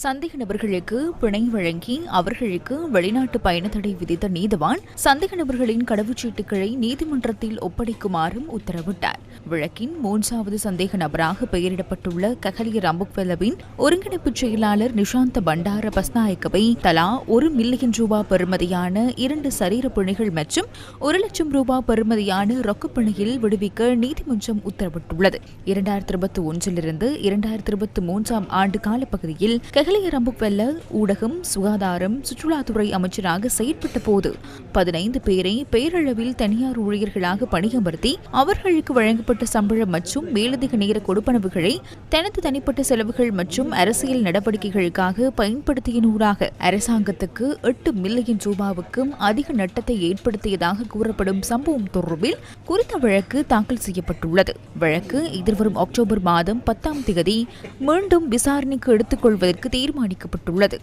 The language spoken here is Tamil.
சந்தேக நபர்களுக்கு பிணை வழங்கி அவர்களுக்கு வெளிநாட்டு பயண தடை விதித்த நீதவான் சந்தேக நபர்களின் கடவுச்சீட்டுகளை நீதிமன்றத்தில் ஒப்படைக்குமாறும் உத்தரவிட்டார். வழக்கின் மூன்றாவது சந்தேக நபராக பெயரிடப்பட்டுள்ள ககலிய ரம்புக்வெலவின் ஒருங்கிணைப்பு செயலாளர் நிஷாந்த பண்டார பஸ்நாயக்கவை தலா ஒரு மில்லியன் ரூபாய் பெறுமதியான இரண்டு சரீர பிணைகள் மற்றும் ஒரு லட்சம் ரூபாய் பெறுமதியான ரொக்கப்பிணையில் விடுவிக்க நீதிமன்றம் உத்தரவிட்டுள்ளது. இரண்டாயிரத்தி இருபத்தி ஒன்றிலிருந்து இரண்டாயிரத்தி இருபத்தி மூன்றாம் ஆண்டு காலப்பகுதியில் கெஹலிய ரம்புக்வெல்ல ஊடகம் சுகாதாரம் சுற்றுலாத்துறை அமைச்சராக செயற்பட்ட போது பதினைந்து பேரை பேரளவில் தனியார் ஊழியர்களாக பணியமர்த்தி அவர்களுக்கு வழங்கப்பட்ட சம்பளம் மற்றும் மேலதிக நேர கொடுப்பனவுகளை தனது தனிப்பட்ட செலவுகள் மற்றும் அரசியல் நடவடிக்கைகளுக்காக பயன்படுத்தியனூடாக அரசாங்கத்துக்கு எட்டு மில்லியன் ரூபாவுக்கும் அதிக நட்டத்தை ஏற்படுத்தியதாக கூறப்படும் சம்பவம் தொடர்பில் குறித்த வழக்கு தாக்கல் செய்யப்பட்டுள்ளது. வழக்கு எதிர்வரும் அக்டோபர் மாதம் பத்தாம் தேதி மீண்டும் விசாரணைக்கு எடுத்துக்கொள்வதற்கு தீர்மானிக்கப்பட்டுள்ளது.